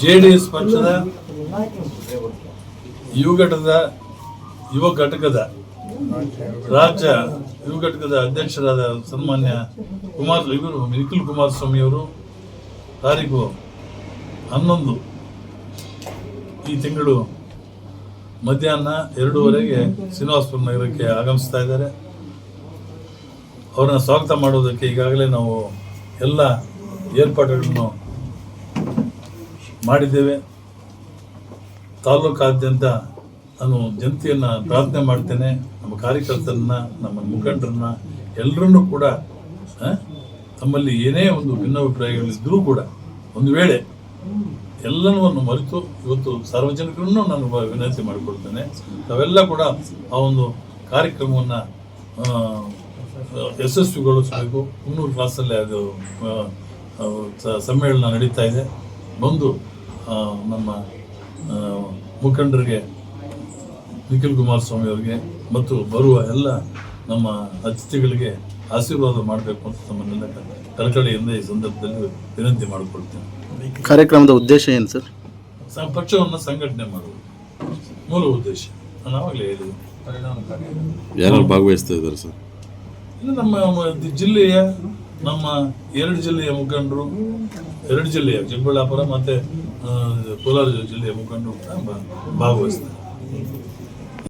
J D S ಪಕ್ಷದ ಯುವ ಘಟಕದ ಯುವ ಘಟಕದ, ರಾಜ್ಯ ಯುವ ಘಟಕದ ಅಧ್ಯಕ್ಷರಾದ ಸನ್ಮಾನ್ಯ ಕುಮಾರ್, ಇವರು ನಿಖಿಲ್ ಕುಮಾರಸ್ವಾಮಿ ಅವರು ತಾರೀಕು ಹನ್ನೊಂದು ಈ ತಿಂಗಳು ಮಧ್ಯಾಹ್ನ ಎರಡೂವರೆಗೆ ಶ್ರೀನಿವಾಸಪುರ ನಗರಕ್ಕೆ ಆಗಮಿಸ್ತಾ ಇದ್ದಾರೆ. ಅವರನ್ನ ಸ್ವಾಗತ ಮಾಡೋದಕ್ಕೆ ಈಗಾಗಲೇ ನಾವು ಎಲ್ಲ ಏರ್ಪಾಡುಗಳನ್ನು ಮಾಡಿದ್ದೇವೆ. ತಾಲೂಕಾದ್ಯಂತ ನಾನು ಜನತೆಯನ್ನು ಪ್ರಾರ್ಥನೆ ಮಾಡ್ತೇನೆ. ನಮ್ಮ ಕಾರ್ಯಕರ್ತರನ್ನ, ನಮ್ಮ ಮುಖಂಡರನ್ನ ಎಲ್ಲರನ್ನೂ ಕೂಡ ತಮ್ಮಲ್ಲಿ ಏನೇ ಒಂದು ಭಿನ್ನಾಭಿಪ್ರಾಯಗಳಿದ್ದರೂ ಕೂಡ ಒಂದು ವೇಳೆ ಎಲ್ಲವನ್ನು ಮರೆತು ಇವತ್ತು ಸಾರ್ವಜನಿಕರನ್ನು ನಾನು ವಿನಂತಿ ಮಾಡಿಕೊಡ್ತೇನೆ ತಾವೆಲ್ಲ ಕೂಡ ಆ ಒಂದು ಕಾರ್ಯಕ್ರಮವನ್ನು ಯಶಸ್ವಿಗೊಳಿಸಬೇಕು. ಮುನ್ನೂರು ಕ್ಲಾಸಲ್ಲಿ ಅದು ಸಮ್ಮೇಳನ ನಡೀತಾ ಇದೆ. ಬಂದು ನಮ್ಮ ಮುಖಂಡರಿಗೆ ನಿಖಿಲ್ ಕುಮಾರಸ್ವಾಮಿ ಅವರಿಗೆ ಮತ್ತು ಬರುವ ಎಲ್ಲ ನಮ್ಮ ಅತಿಥಿಗಳಿಗೆ ಆಶೀರ್ವಾದ ಮಾಡಬೇಕು ಅಂತ ತಮ್ಮನ್ನೆಲ್ಲ ಕಳಕಳಿಯಿಂದ ಈ ಸಂದರ್ಭದಲ್ಲಿ ವಿನಂತಿ ಮಾಡಿಕೊಳ್ತೇನೆ. ಕಾರ್ಯಕ್ರಮದ ಉದ್ದೇಶ ಏನು ಸರ್? ಸ- ಪಕ್ಷವನ್ನು ಸಂಘಟನೆ ಮಾಡುವುದು. ಮೂಲ ಉದ್ದೇಶ. ನಾನು ಆವಾಗಲೇ ಹೇಳಿದೆ ಯಾರು ಭಾಗವಹಿಸ್ತಾ ಇದ್ದಾರೆ ಸರ್? ಇನ್ನು ನಮ್ಮ ಜಿಲ್ಲೆಯ ನಮ್ಮ ಎರಡು ಜಿಲ್ಲೆಯ ಮುಖಂಡರು ಎರಡು ಜಿಲ್ಲೆಯ ಚಿಕ್ಕಬಳ್ಳಾಪುರ ಮತ್ತು ಕೋಲಾರ ಜಿಲ್ಲೆಯ ಮುಖಂಡರು ಭಾಗವಹಿಸ್ತಾರೆ.